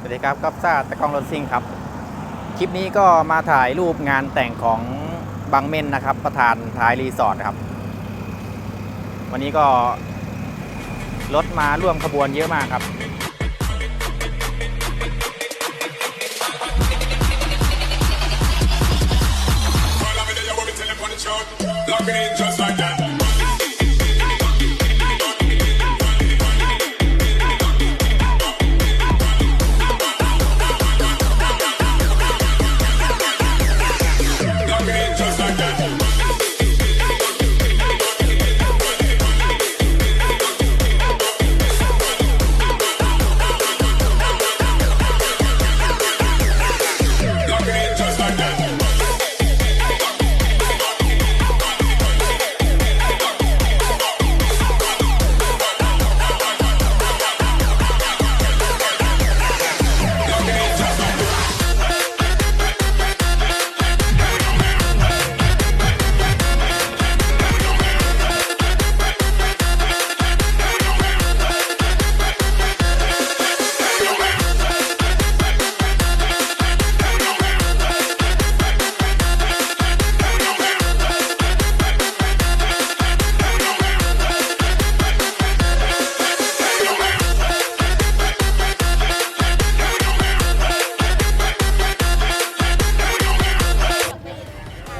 สวัสดีครับก๊อฟซ่าตะกองรถซิ่งครับ คลิปนี้ก็มาถ่ายรูปงานแต่งของบังเม่นนะครับ ประธานท้ายรีสอร์ทครับ วันนี้ก็รถมาร่วมขบวนเยอะมากครับ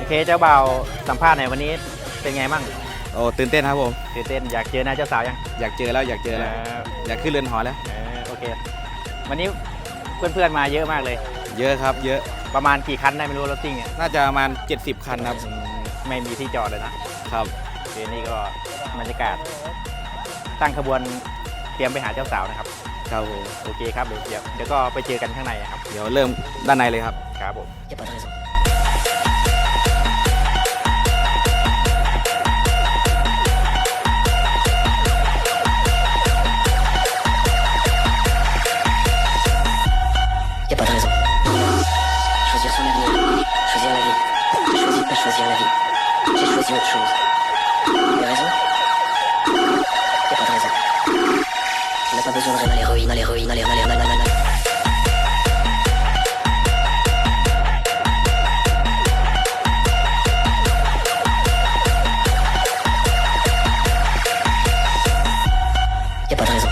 เคเจ้าบ่าวสัมภาษณ์หน่อยวันนี้เป็นไงบ้างโอ้ตื่นเต้นครับผม ตื่นเต้นอยากเจอหน้าเจ้าสาวยังอยากเจอแล้วอยากเจอแล้ว อยากขึ้นเรือนหอแล้ว เออโอเค วันนี้เพื่อนๆมาเยอะมากเลย เยอะครับ เยอะ ประมาณกี่คันได้ไม่รู้รถซิ่งเนี่ยน่าจะประมาณ 70 คันครับอืมไม่มีที่จอดเลยนะครับโอเคนี่ก็บรรยากาศ ตั้งขบวนเตรียมไปหาเจ้าสาวนะครับ ครับผม โอเคครับเดี๋ยวเดี๋ยวเดี๋ยวก็ไปเจอกันข้างในนะครับ เดี๋ยวเริ่มด้านในเลยครับ ครับผม Y a pas de raison. choisi autre chose. Les raisons Y a pas de raison. On n'a pas besoin de rêve à l'héroïne, à l'héroïne, à l'héroïne, à l'héroïne, à l'héroïne. Y a pas de raison.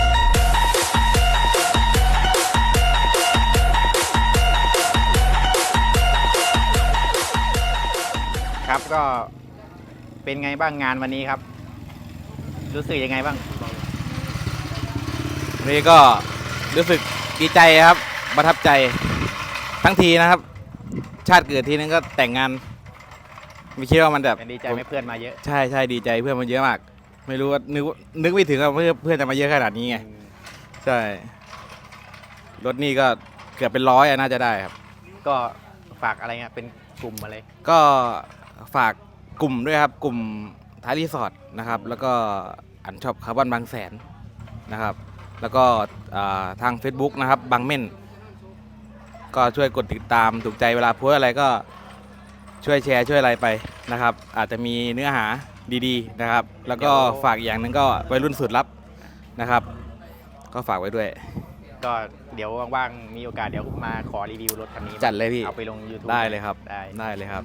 ครับก็ เป็นไงบ้างงานวันนี้ครับ รู้สึกยังไงบ้างวันนี้ก็รู้สึกดีใจครับประทับใจทั้งทีนะครับ ชาติเกิดทีนึงก็แต่งงานไม่คิดว่ามันแบบดีใจไหมเพื่อนมาเยอะใช่ใช่ดีใจเพื่อนมันเยอะมาก ไม่รู้ว่านึกนึกไม่ถึงว่าเพื่อนเพื่อนจะมาเยอะขนาดนี้ไงใช่รถนี่ก็เกือบเป็นร้อยอะน่าจะได้ครับ ก็ฝากอะไรเงี้ยเป็นกลุ่มอะไร ก็ฝาก กลุ่มด้วยครับ กลุ่มท้ายรีสอร์ทนะครับ แล้วก็อันชอบคาร์บอนบางแสนนะครับ แล้วก็อ่าทาง Facebook นะครับบางเม่น ก็ช่วยกดติดตามถูกใจเวลาโพสต์อะไรก็ช่วยแชร์ช่วยอะไรไปนะครับ อาจจะมีเนื้อหาดีๆนะครับ แล้วก็ฝากอีกอย่างหนึ่งก็วัยรุ่นสุดลับนะครับ ก็ฝากไว้ด้วย ก็เดี๋ยวว่างๆมีโอกาสเดี๋ยวมาขอรีวิวรถคันนี้จัดเลยพี่เอาไปลง YouTube ได้เลยครับได้ได้เลยครับ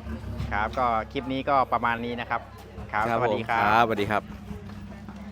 ครับ ก็คลิปนี้ก็ประมาณนี้นะครับ ครับ สวัสดีผมครัครับบสวัสดีครับ